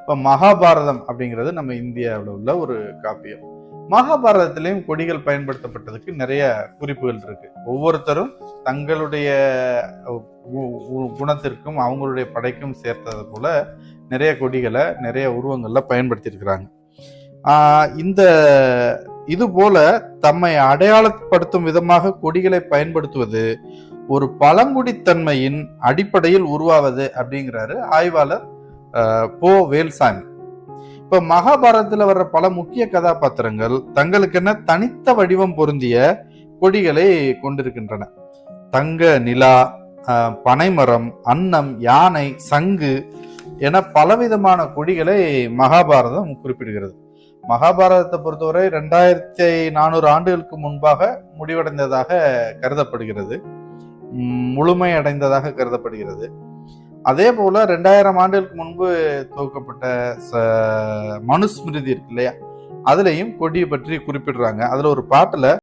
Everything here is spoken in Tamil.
இப்போ மகாபாரதம் அப்படிங்கிறது நம்ம இந்தியாவில் உள்ள ஒரு காப்பியம். மகாபாரதத்திலையும் கொடிகள் பயன்படுத்தப்பட்டதுக்கு நிறைய குறிப்புகள் இருக்கு. ஒவ்வொருத்தரும் தங்களுடைய குணத்திற்கும் அவங்களுடைய படைக்கும் சேர்த்தது போல நிறைய கொடிகளை நிறைய உருவங்களில் பயன்படுத்தியிருக்கிறாங்க. இந்த இது போல தம்மை அடையாளப்படுத்தும் விதமாக கொடிகளை பயன்படுத்துவது ஒரு பழங்குடித்தன்மையின் அடிப்படையில் உருவாவது அப்படிங்கிறாரு ஆய்வாளர் போ வேல்சாமி. இப்ப மகாபாரதத்துல வர்ற பல முக்கிய கதாபாத்திரங்கள் தங்களுக்கென தனித்த வடிவம் பொருந்திய கொடிகளை கொண்டிருக்கின்றன. தங்க நிலா பனைமரம் அன்னம் யானை சங்கு என பலவிதமான கொடிகளை மகாபாரதம் குறிப்பிடுகிறது. மகாபாரதத்தை பொறுத்தவரை ரெண்டாயிரத்தி நானூறு ஆண்டுகளுக்கு முன்பாக முடிவடைந்ததாக கருதப்படுகிறது. முழுமையடைந்ததாக கருதப்படுகிறது. அதே போல ரெண்டாயிரம் ஆண்டுகளுக்கு முன்பு துவக்கப்பட்ட ச- மனுஸ்மிருதி இருக்கு இல்லையா? அதுலயும் கொடியை பற்றி குறிப்பிடுறாங்க. அதுல ஒரு பாட்டுல